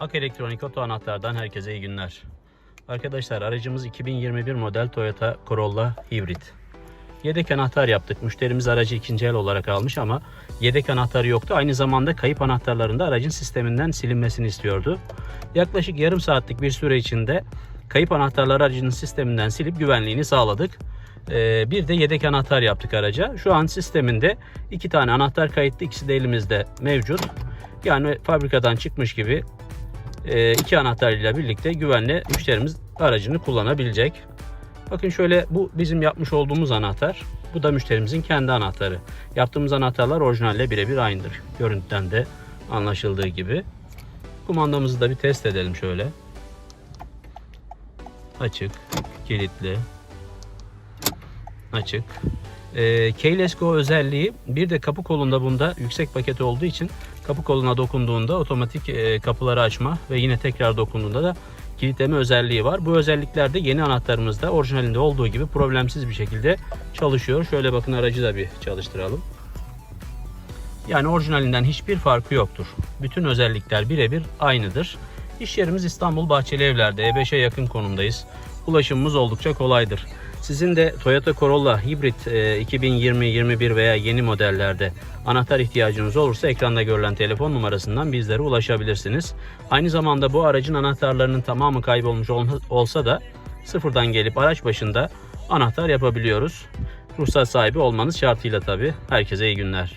Ak Elektronik Oto Anahtar'dan herkese iyi günler. Arkadaşlar aracımız 2021 model Toyota Corolla Hibrit. Yedek anahtar yaptık. Müşterimiz aracı ikinci el olarak almış ama yedek anahtarı yoktu. Aynı zamanda kayıp anahtarlarında aracın sisteminden silinmesini istiyordu. Yaklaşık yarım saatlik bir süre içinde kayıp anahtarları aracın sisteminden silip güvenliğini sağladık. Ee, bir de yedek anahtar yaptık araca. Şu an sisteminde iki tane anahtar kayıtlı. ikisi de elimizde mevcut. Yani fabrikadan çıkmış gibi iki anahtarıyla birlikte güvenle müşterimiz aracını kullanabilecek. Bakın şöyle bu bizim yapmış olduğumuz anahtar. Bu da müşterimizin kendi anahtarı. Yaptığımız anahtarlar orijinalle birebir aynıdır. Görüntüden de anlaşıldığı gibi. Kumandamızı da bir test edelim şöyle. Açık, kilitli, açık. E, Keyless Go özelliği bir de kapı kolunda bunda yüksek paket olduğu için kapı koluna dokunduğunda otomatik e, kapıları açma ve yine tekrar dokunduğunda da kilitleme özelliği var. Bu özellikler de yeni anahtarımızda orijinalinde olduğu gibi problemsiz bir şekilde çalışıyor. Şöyle bakın aracı da bir çalıştıralım. Yani orijinalinden hiçbir farkı yoktur. Bütün özellikler birebir aynıdır. İş yerimiz İstanbul Bahçeli Evler'de E5'e yakın konumdayız. Ulaşımımız oldukça kolaydır. Sizin de Toyota Corolla Hibrit e, 2020, 21 veya yeni modellerde anahtar ihtiyacınız olursa ekranda görülen telefon numarasından bizlere ulaşabilirsiniz. Aynı zamanda bu aracın anahtarlarının tamamı kaybolmuş ol- olsa da sıfırdan gelip araç başında anahtar yapabiliyoruz. Ruhsat sahibi olmanız şartıyla tabii. Herkese iyi günler.